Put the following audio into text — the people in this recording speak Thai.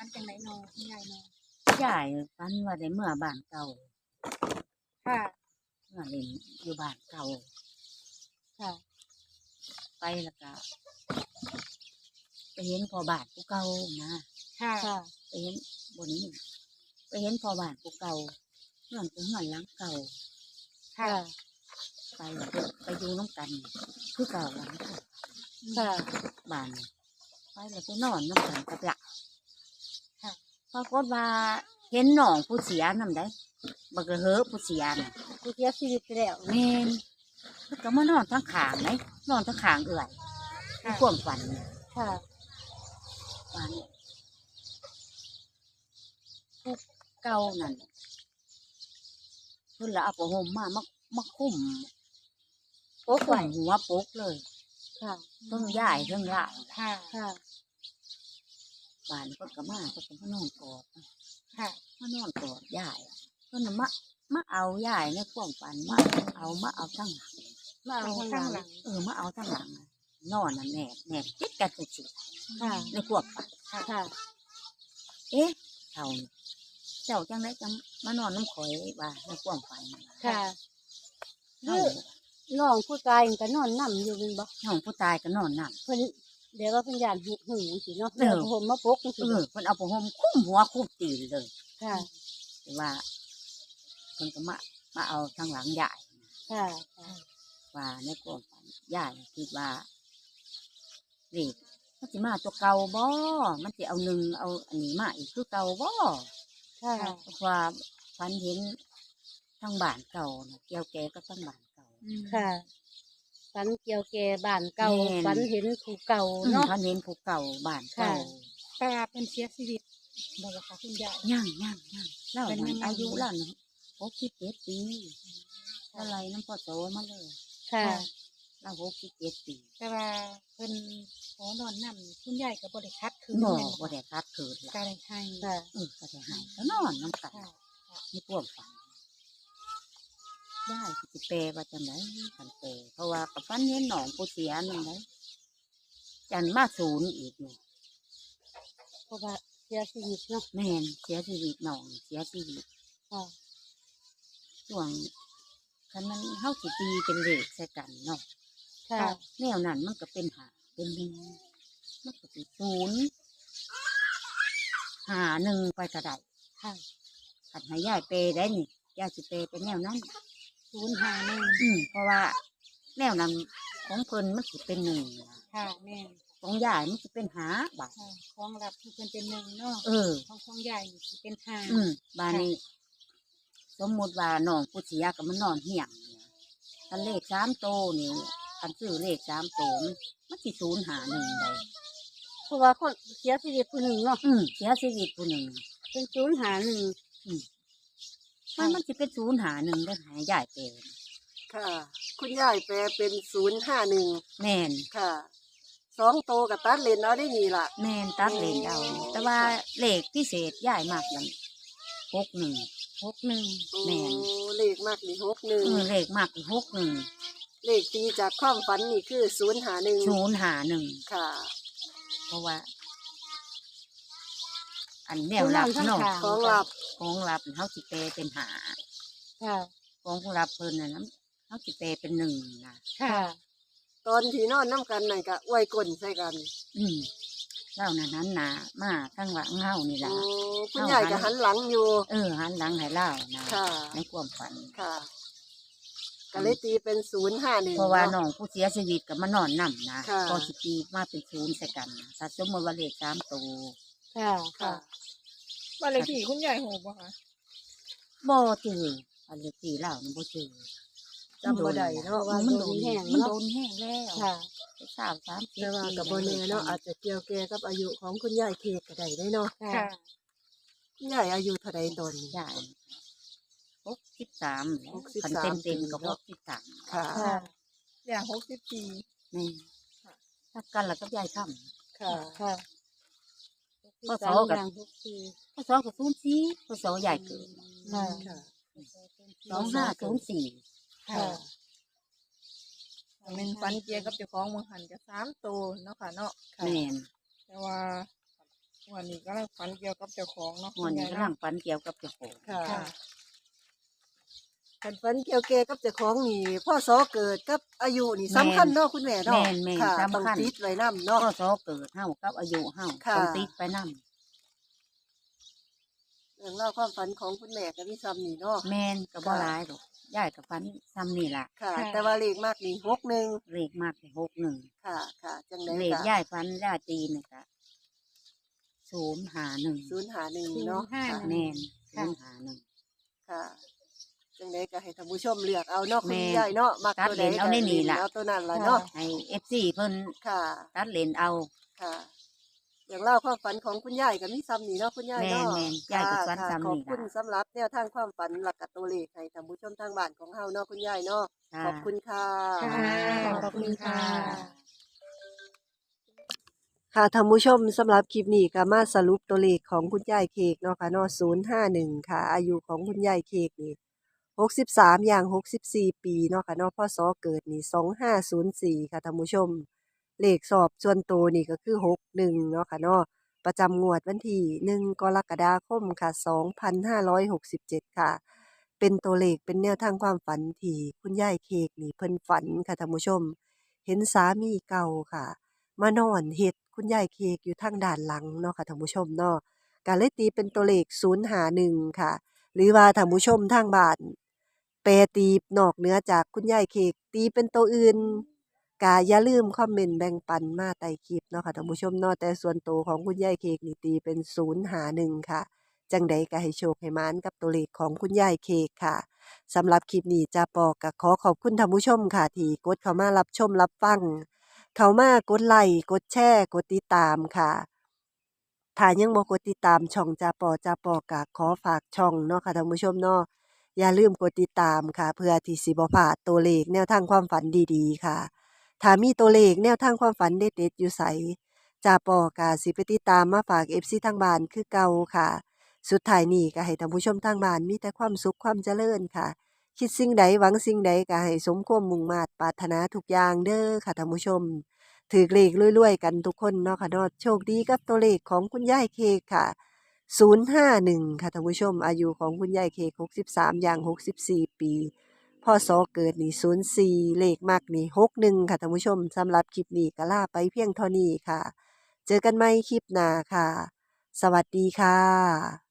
ฟันจังไหนนอคุณยายนอยายฝันว่าได้เมื่อบ้านเก่าค่ะเมื่อเล่นอยู่บ้านเก่า ค่ะไปแล้วก็ไปเห็นพอบ้านกูเก่านะค่ะค่ะไปเห็นบนนี้ไปเห็นพอบ้านกูเก่าเงื่อนกูเงื่อนหลังเก่า ค่ะไปแล้วก็ไปดูน้องกันคือเก่าหลังเก่าค่ะบ้านไปแล้วไปนอนน้ำกันกับละค่ะป รากฏว่าเห็นหนองผู้เสียนำได้บักระเฮอผู้เสียน่ะกูเสียชีวิตไปแล้ว แม่นแล้วก็มานอนทั้งขางไหมนอนทั้งขางเอื่อยในความฝันน่ะค่ะ ฝันผู้เก่านั่นเพิ่นละเอาผ้าห่มมามามาคุ้มโป๊กไว้หัวโป๊กเลยค่ะ เพิ่งย้ายเพิ่งละค่ะ ค่ะ บ้านเพิ่นก็มาเพิ่นก็มานอนกอดค่ะมานอนกอดยายเพิ่นน่ะมามาเอายายในความฝันมาเอามาเอาทั้งหลังมาเอาเอาข้างข้างหหลัลังงเออมาเอาทั้งหลังน่ะนอนน่ะแนบแนบจิตกันจะสิค่ะในความฝันค่ะเอ๊ะเท่านี้เจ้าจังไดจังมานอนน้ำข่อยว่าในความฝันน่ะค่ะเท่าน้องผู้ตายก็นอนนั่อยู่เป็นบ่น้องผู้ตายก็นอนนั่งเพิ่น เดี๋ยวว่าเพิ่นยานหูหูสิเนาะเออ เดี๋ยวผมมาปลุกจังเอซี่อเพิ่นเอาผ้าห่มคลุ้มหัวคลุ้มตีนเลยค่ะ แต่ว่าเพิ่นก็มามาเอาทั้งหลังยายค่ะค่ะ ว่าในความฝันยายคิดว่าเด็กมันสิมาตัวเก่าบ่มันสิเอาหนึ่งเอาอันนี้มาอีกคือเก่าบ่ ค่ะ เพราะว่าฝันเห็นทั้งบ้านเก่าน่ะเกี่ยวแกก็ทั้งบ้านเก่าค่ะ ฝันเกี่ยวแก่บ้านเก่าแม่น ฝันเห็นผู้เก่าอืมเนาะฝันเห็นภูเก่าบ้านเก่าค่ะตาเป็นเสียชีวิตบอกว่าค่ะคุณยาย ย่างย่างย่างเล่าเป็นมัยันงไง อายุเล่าหนึ่งหกสิบเจ็ดปีอะไรน้ำพอโตมาเลยค่ะ เล่าหกสิบเจ็ดปีแต่ว่าเพิ่นขอนอนนํคุณยายก็บ่ได้คัดคืนหมอแม่นบ่ได้คัดคืนก็ละได้ให้ค่ะ เออก็ได้ให้ก็นอนน้ำกันค่ะในพวกฝัน ได้สิเปลว่าจังไดฝันเปลเพราะว่ากับฟันเห็นหนองผู้เสียนั่นไดจันมาศูนย์อีกนี่เพราะว่าเสียชีวิตเนาะแม่นเสียชีวิตหนองเสียชีวิตค่ะช่วงคันนั้นเฮาสิตีเป็นเลขใส่กันเนาะค่ะแนวนั้นมันก็เป็นหาเป็นหนึ่งมันก็เป็นศูนย์หาหนึ่งไปกระไดค่ะขันให้ยายเปได้นี่ยายสิเปเป็นแนวนั้น ศูนย์ห้าหนึ่งอืมเพราะว่าแนวนั้นของเพิ่นมันสิเป็นหนึ่งนะค่ะแม่นของยายมันสิเป็นหาบาทค่ะของรับที่เพิ่นเป็นหนึ่งเนาะเออ ของของยายนี่สิเป็นห้า อืมบานนี้ สมมุติว่าน้องผู้เสียก็มันนอนเหี่ยงเนี่ยคันเลขสามโตวนี่คันซื้อเลขสามโตวมันมันสิศูนย์หาหนึ่งได้เพราะว่าคนเสียชีวิตผู้หนึ่งเนาะอืมเสียชีวิตผู้หนึ่งเป็นศูนย์หาหนึ่งมั นมันจะเป็นศูนย์หาหนึ่งได้หายใหญ่เป็นค่ะ คุณยายแปลเป็นศูนย์ห้าหนึ่งแม่นค่ะสองโตกับตัดเลนเอาได้นี่ล่ะ แม่นตัดเลนเอาแต่ว่าเลขพิเศษใหญ่มากนั่นหกหนึ่งหกหนึ่งแม่นโอ้เลขมากนี่หกหนึ่งเออเลขมากหกหนึ่งเลขตีจากความฝันนี่คือศูนย์หาหนึ่งศูนย์หาหนึ่งค่ะ เพราะว่า อันแนวรับเนาะของหลับของรับเขาสิเปเป็นหาค่ะของรับเพิ่นน่ะน้ำเขาสิเปเป็นหนึ่งนะค่ะ ตอนที่นอนน้ำกันนั่นก็อวยกลนใส่กัน อืมเล่านั้นนั้นนะมาตั้งหลังเฮานี่โอ้ล่ะคุณยายก็หันหลังอยู่ เออหันหลังให้เล่านะค่ะในความฝันค่ะก็เลยตีเป็นศูนย์ห้าหนึ่งเพราะว่าน้องผู้เสียชีวิตก็มานอนนํนะค่ะพอสิตีมาเป็นศูนย์ใส่กันนะถ้าสมมติว่าเลขสามตัว ค่ะค่ะบ้านเลขที่คุณยายโหบ่คะบ่จืออันเลขที่เล่านี่บ่จือจำบ่ได้เนาะว่ามันโดนแห้งมันโดนแห้งแล้วค่ะสามสามสิบแต่ว่าปีกับโบเน่เนาะอาจจะเกี่ยวแก่กับอายุของคุณยายเคกก็ได้ได้เนาะค่ะค่ะคุณยายอายุเท่าใดตอนนี้ใช่หกสิบสามหกสิบคันสามเต็มเต็มปีๆก็หเนาะกสิบสามค่ะค่ะอย่างหกสิบสี่นี่ถ้ากันแล้วก็ยายค่ค่ะค่ะ ก็สสาอมกับอย่างทุกปีำก็สองกับศูนย์สี่ก็สองใหญ่เกินค่ะค่ะสองห้าศูนย์สี่ค่ะเป็นฟันเกียร์กับเจ้าของเมืองหันกับสามตัวเนาะค่ะเนาะค่ะแม่นแต่ว่าวันนี้ก็ฝันเกี่ยวกับเจ้าของเนาะวันนี้กำลังฝันเกี่ยวกับเจ้าของค่ะ ค่ะคันฝันเกี่ยวแก่กับเจ้าของนี่พ่อสอเกิดกับอายุนี่สำคัญเนาะคุณแม่เนาะแม่นแม่นค่ะสำต้องคัญติดไว้นํเนาะ ก็สอเกิดเฮากับอายุเฮาค่ะ ต้องติดไปนำเรื่องเล่าวความฝันของคุณแม่ก็มีซ้ำนี่เนาะ แม่นก็บ่ค่ะ หลายดอกยายก็ฝันซ้ำนี่ล่ะค่ะ ค่ะ แต่ว่าเลขมากนี่หกหนึ่งเลขมากที่61ค่ะ ค่ะ จังไดเลขก็ยายฝันยายตีนี่ก็051ศูนย์หาหนึ่งเนาะศูนย์ห้าค่ะหนึ่งแม่นค่ะ051ค่ะจั งไดก็ให้ท่านผู้ชมเลือกเอาเนาะคุณแม่ ยายเนาะมักตัวใดตัดเลนเอาในนี่ล่ะเอาตัวนั้นล่ะเนาะให้ FC เพิ่นค่ะตัดเลนเอาค่ะ อย่างเล่าความฝันของคุณยายก็มีซ้ำนี่เนาะคุณยายเนาะ แม่นๆยายก็ฝันค่ะซ้ำนี่ขอบคุณล่ะสำหรับแนวทางความฝันหลักกับตัวเลขให้ท่านผู้ชมทางบ้านของเฮาเนาะคุณยายเนาะค่ะ ขอบคุณค่ะ ค่ะขอบคุณค่ะ ค่ะท่านผู้ชมสำหรับคลิปนี้ก็มาสรุปตัวเลขของคุณยายเค้กเนาะค่ะเนาะ051 ค่ะ อายุของคุณยายเค้กนี่ 63อย่าง64ปีเนาะค่ะเนาะพศเกิดนี่2504ค่ะท่านผู้ชม เลขสอบส่วนตัวนี่ก็คือ61เนาะค่ะเนาะประจำงวดวันที่1กรกฎาคมค่ะ2567ค่ะ เป็นตัวเลขเป็นแนวทางความฝันที่คุณยายเคกนี่เพิ่นฝันค่ะท่านผู้ชม เห็นสามีเก่าค่ะ มานอนเฮ็ดคุณยายเคกอยู่ทางด้านหลังเนาะค่ะท่านผู้ชมเนาะก็เลยตีเป็นตัวเลข051ค่ะ หรือว่าท่านผู้ชมทางบ้าน แปรตีนอกเหนือจากคุณยายเคกตีเป็นตัวอื่นก็อย่าลืมคอมเมนต์แบ่งปันมาใต้คลิปเนาะค่ะท่านผู้ชมเนาะแต่ส่วนตัวของคุณยายเคกนี่ตีเป็น051ค่ะ จังใดก็ให้โชคให้มานกับตัวเลขของคุณยายเคกค่ะสำหรับคลิปนี้จะปอกก็ขอขอบคุณท่านผู้ชมค่ะ ที่กดเข้ามารับชมรับฟัง เข้ามากดไลค์กดแชร์กดติดตามค่ะถ้ายังบ่กดติดตามช่องจาปอจาปอก็ขอฝากช่องเนาะค่ะท่านผู้ชมเนาะ อย่าลืมกดติดตามค่ะ เพื่อที่สิบ่พลาดตัวเลขแนวทางความฝันดีๆ ค่ะ ถ้ามีตัวเลขแนวทางความฝันเด็ดๆอยู่ไสจาปอกาสิไปติดตามมาฝาก FC ทางบ้านคือเก่าค่ะ สุดท้ายนี้ก็ให้ท่านผู้ชมทางบ้านมีแต่ความสุขความเจริญค่ะ คิดสิ่งใดหวังสิ่งใดก็ให้สมความมุ่งมาตรปรารถนาทุกอย่างเด้อค่ะท่านผู้ชม ถือเลขรวยๆกันทุกคนเนาะค่ะเนาะโชคดีกับตัวเลขของคุณยายเคกค่ะ 051 ค่ะท่านผู้ชม อายุของคุณยายเคก63 อย่าง 64 ปีพ่อสอเกิดนี่04 เลขมากนี่61 ค่ะท่านผู้ชมสำหรับคลิปนี้ก็ลาไปเพียงเท่านี้ค่ะ เจอกันใหม่คลิปหน้าค่ะ สวัสดีค่ะ